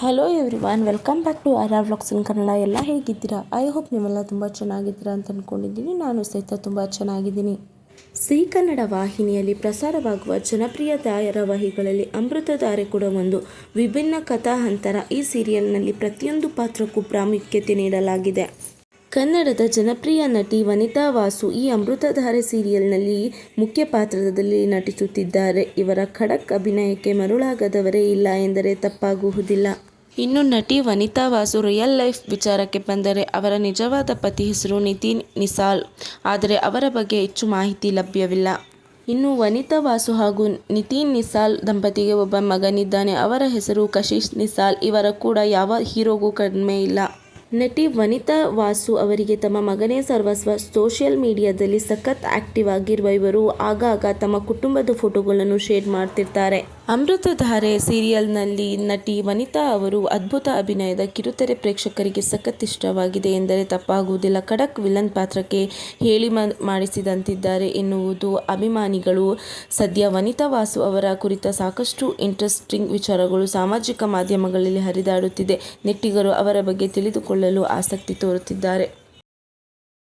Hello everyone welcome back to R R vlogs in Kannada ಎಲ್ಲ ಹೇಗಿದ್ದೀರಾ? I hope ನೀವೆಲ್ಲ ತುಂಬ ಚೆನ್ನಾಗಿದ್ದೀರಾ ಅಂತ ಅಂದ್ಕೊಂಡಿದ್ದೀನಿ ನಾನು ಸಹಿತ ತುಂಬ ಚೆನ್ನಾಗಿದ್ದೀನಿ. ಸಿ ಕನ್ನಡ ವಾಹಿನಿಯಲ್ಲಿ ಪ್ರಸಾರವಾಗುವ ಜನಪ್ರಿಯ ಧಾರಾವಾಹಿಗಳಲ್ಲಿ ಅಮೃತಧಾರೆ ಕೂಡ ಒಂದು. ವಿಭಿನ್ನ ಕಥಾ ಹಂತರ ಈ ಸೀರಿಯಲ್ನಲ್ಲಿ ಪ್ರತಿಯೊಂದು ಪಾತ್ರಕ್ಕೂ ಪ್ರಾಮುಖ್ಯತೆ ನೀಡಲಾಗಿದೆ. ಕನ್ನಡದ ಜನಪ್ರಿಯ ನಟಿ ವನಿತಾ ವಾಸು ಈ ಅಮೃತಧಾರೆ ಸೀರಿಯಲ್ನಲ್ಲಿ ಮುಖ್ಯ ಪಾತ್ರದಲ್ಲಿ ನಟಿಸುತ್ತಿದ್ದಾರೆ. ಇವರ ಖಡಕ್ ಅಭಿನಯಕ್ಕೆ ಮರುಳಾಗದವರೇ ಇಲ್ಲ ಎಂದರೆ ತಪ್ಪಾಗುವುದಿಲ್ಲ. ಇನ್ನು ನಟಿ ವನಿತಾ ವಾಸು ರಿಯಲ್ ಲೈಫ್ ವಿಚಾರಕ್ಕೆ ಬಂದರೆ ಅವರ ನಿಜವಾದ ಪತಿ ಹೆಸರು ನಿತಿನ್ ನಿಸಾಲ್. ಆದರೆ ಅವರ ಬಗ್ಗೆ ಹೆಚ್ಚು ಮಾಹಿತಿ ಲಭ್ಯವಿಲ್ಲ. ಇನ್ನು ವನಿತಾ ವಾಸು ಹಾಗೂ ನಿತಿನ್ ನಿಸಾಲ್ ದಂಪತಿಗೆ ಒಬ್ಬ ಮಗನಿದ್ದಾನೆ. ಅವರ ಹೆಸರು ಕಶಿಶ್ ನಿಸಾಲ್. ಇವರ ಕೂಡ ಯಾವ ಹೀರೋಗೂ ಕಡಿಮೆ ಇಲ್ಲ. ನಟಿ ವನಿತಾ ವಾಸು ಅವರಿಗೆ ತಮ್ಮ ಮಗನೇ ಸರ್ವಸ್ವ. ಸೋಷಿಯಲ್ ಮೀಡಿಯಾದಲ್ಲಿ ಸಖತ್ ಆಕ್ಟಿವ್ ಆಗಿರುವ ಇವರು. ಆಗಾಗ ತಮ್ಮ ಕುಟುಂಬದ ಫೋಟೋಗಳನ್ನು ಶೇರ್ ಮಾಡ್ತಿರ್ತಾರೆ. ಅಮೃತಧಾರೆ ಸೀರಿಯಲ್ನಲ್ಲಿ ನಟಿ ವನಿತಾ ಅವರು ಅದ್ಭುತ ಅಭಿನಯದ ಕಿರುತೆರೆ ಪ್ರೇಕ್ಷಕರಿಗೆ ಸಖತ್ ಇಷ್ಟವಾಗಿದೆ ಎಂದರೆ ತಪ್ಪಾಗುವುದಿಲ್ಲ. ಖಡಕ್ ವಿಲನ್ ಪಾತ್ರಕ್ಕೆ ಹೇಳಿ ಮಾಡಿಸಿದಂತಿದ್ದಾರೆ ಎನ್ನುವುದು ಅಭಿಮಾನಿಗಳು. ಸದ್ಯ ವನಿತಾ ವಾಸು ಅವರ ಕುರಿತ ಸಾಕಷ್ಟು ಇಂಟ್ರೆಸ್ಟಿಂಗ್ ವಿಚಾರಗಳು ಸಾಮಾಜಿಕ ಮಾಧ್ಯಮಗಳಲ್ಲಿ ಹರಿದಾಡುತ್ತಿದೆ. ನೆಟ್ಟಿಗರು ಅವರ ಬಗ್ಗೆ ತಿಳಿದುಕೊಳ್ಳಲು ಆಸಕ್ತಿ ತೋರುತ್ತಿದ್ದಾರೆ.